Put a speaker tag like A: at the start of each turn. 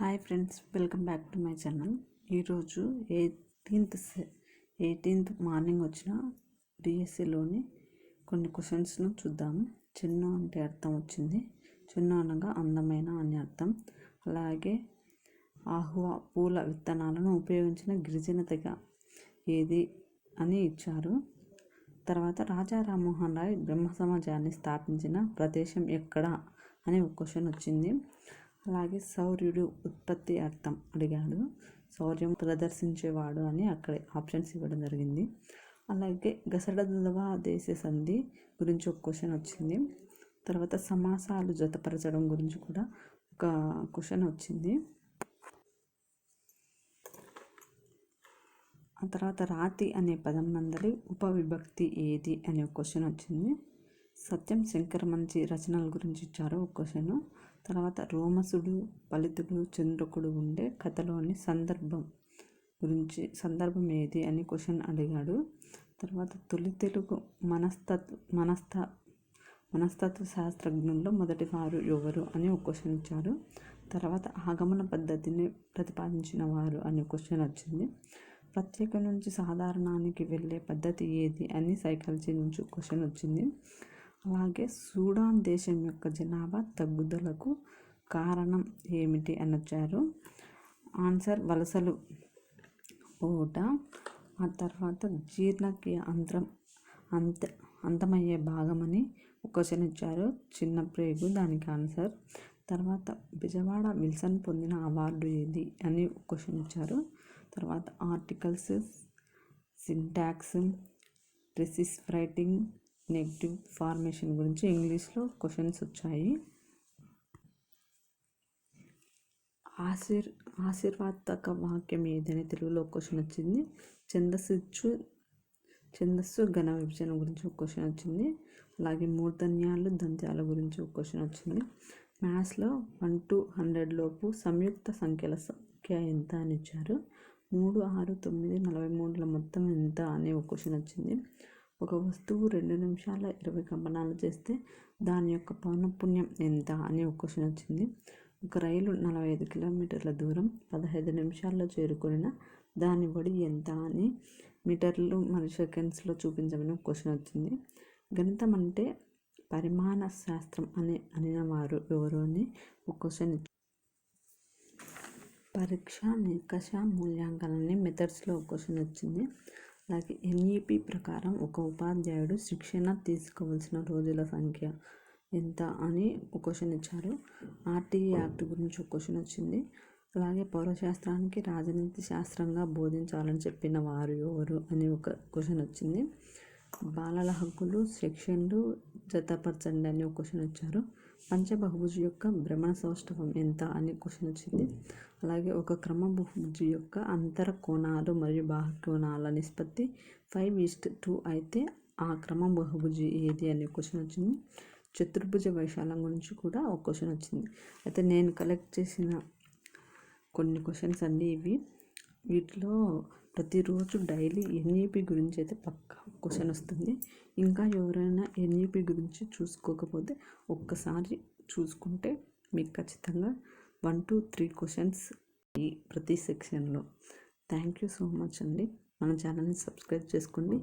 A: Hi friends welcome back to my channel. ఈరోజు eighteenth eighteenth morning వచ్చిన డిఎస్సిలోని కొన్ని క్వశ్చన్స్ను చూద్దాము. చిన్న అంటే అర్థం వచ్చింది. చిన్న అనగా అందమైన అని అర్థం. అలాగే ఆహువా పూల విత్తనాలను ఉపయోగించిన గిరిజన తెగ ఏది అని ఇచ్చారు. తర్వాత రాజా రామ్మోహన్ రాయ్ బ్రహ్మ సమాజాన్ని స్థాపించిన ప్రదేశం ఎక్కడ అని ఒక క్వశ్చన్ వచ్చింది. అలాగే సౌర్యుడు ఉత్పత్తి అర్థం అడిగాడు. శౌర్యం ప్రదర్శించేవాడు అని అక్కడ ఆప్షన్స్ ఇవ్వడం జరిగింది. అలాగే గసడదవ దేశ సంధి గురించి ఒక క్వశ్చన్ వచ్చింది. తర్వాత సమాసాలు జతపరచడం గురించి కూడా ఒక క్వశ్చన్ వచ్చింది. ఆ తర్వాత రాతి అనే పదం నందలి ఉపవిభక్తి ఏది అనే క్వశ్చన్ వచ్చింది. సత్యం శంకర్ మంచి రచనల గురించి ఇచ్చారు ఒక క్వశ్చన్. తర్వాత రోమసుడు ఫలితుడు చంద్రకుడు ఉండే కథలోని సందర్భం గురించి సందర్భం ఏది అని క్వశ్చన్ అడిగాడు. తర్వాత తొలి తెలుగు మనస్తత్వ మనస్త మనస్తత్వ శాస్త్రజ్ఞుల్లో మొదటి వారు ఎవరు అని ఒక క్వశ్చన్ ఇచ్చారు. తర్వాత ఆగమన పద్ధతిని ప్రతిపాదించిన వారు అని క్వశ్చన్ వచ్చింది. ప్రత్యేక నుంచి సాధారణానికి వెళ్ళే పద్ధతి ఏది అని సైకాలజీ నుంచి క్వశ్చన్ వచ్చింది. అలాగే సూడాన్ దేశం యొక్క జనాభా తగ్గుదలకు కారణం ఏమిటి అని వచ్చారు ఆన్సర్ వలసలు. పోవుట ఆ తర్వాత జీర్ణక్రియ అంతరం అంత అంతమయ్యే భాగమని క్వశ్చన్ ఇచ్చారు. చిన్న ప్రేగు దానికి ఆన్సర్. తర్వాత బిజవాడ విల్సన్ పొందిన అవార్డు ఏది అని క్వశ్చన్ ఇచ్చారు. తర్వాత articles syntax precis writing negative formation గురించి ఇంగ్లీష్లో క్వశ్చన్స్ వచ్చాయి. ఆశీర్ ఆశీర్వాదక వాక్యం ఏదని తెలుగులో క్వశ్చన్ వచ్చింది. ఛందస్సు ఛందస్సు ఘన విభజన గురించి ఒక క్వశ్చన్ వచ్చింది. అలాగే మూర్ధన్యాలు దంత్యాల గురించి ఒక క్వశ్చన్ వచ్చింది. మ్యాథ్స్లో వన్ టు హండ్రెడ్ లోపు సంయుక్త సంఖ్యల సంఖ్య ఎంత అని ఇచ్చారు? మూడు ఆరు తొమ్మిది నలభై మూడుల మొత్తం ఎంత అనే ఒక క్వశ్చన్ వచ్చింది. ఒక వస్తువు రెండు నిమిషాల ఇరవై కంపనాలు చేస్తే దాని యొక్క పౌనపుణ్యం ఎంత అని ఒక క్వశ్చన్ వచ్చింది. ఒక రైలు నలభై ఐదు కిలోమీటర్ల దూరం పదహైదు నిమిషాల్లో చేరుకున్న దాని బడి ఎంత అని మీటర్లు మరియు సెకండ్స్లో చూపించమని ఒక క్వశ్చన్ వచ్చింది. గణితం అంటే పరిమాణ శాస్త్రం అని అనినవారు ఎవరు అని ఒక క్వశ్చన్ పరీక్ష నికష మూల్యాంకనాన్ని మెథడ్స్లో ఒక క్వశ్చన్ వచ్చింది. అలాగే ఎన్ఈపి ప్రకారం ఒక ఉపాధ్యాయుడు శిక్షణ తీసుకోవాల్సిన రోజుల సంఖ్య ఎంత అని ఒక క్వశ్చన్ ఇచ్చారు. ఆర్టీఈ యాక్ట్ గురించి ఒక క్వశ్చన్ వచ్చింది. అలాగే పౌరశాస్త్రానికి రాజనీతి శాస్త్రంగా బోధించాలని చెప్పిన వారు ఎవరు అని ఒక క్వశ్చన్ వచ్చింది. బాలల హక్కులు సెక్షన్లు జతపరచండి అని ఒక క్వశ్చన్ ఇచ్చారు. పంచబహుభుజి యొక్క భ్రమణ సౌష్ఠవం ఎంత అని క్వశ్చన్ వచ్చింది. అలాగే ఒక క్రమ బహుభుజు యొక్క అంతర కోణాలు మరియు బాహ్య కోణాల నిష్పత్తి ఫైవ్ ఈస్ట్ టూ అయితే ఆ క్రమ బహుభుజి ఏది అనే క్వశ్చన్ వచ్చింది. చతుర్భుజ వైశాలం గురించి కూడా ఒక క్వశ్చన్ వచ్చింది. అయితే నేను కలెక్ట్ చేసిన కొన్ని క్వశ్చన్స్ అన్నీ ఇవి. వీటిలో ప్రతిరోజు డైలీ ఎన్ఈపి గురించి అయితే పక్క క్వశ్చన్ వస్తుంది. ఇంకా ఎవరైనా ఎన్ఈపి గురించి చూసుకోకపోతే ఒక్కసారి చూసుకుంటే మీకు ఖచ్చితంగా వన్ టూ త్రీ క్వశ్చన్స్ ఈ ప్రతి సెక్షన్లో థ్యాంక్ యూ సో మచ్ అండి. మన ఛానల్ని సబ్స్క్రైబ్ చేసుకోండి.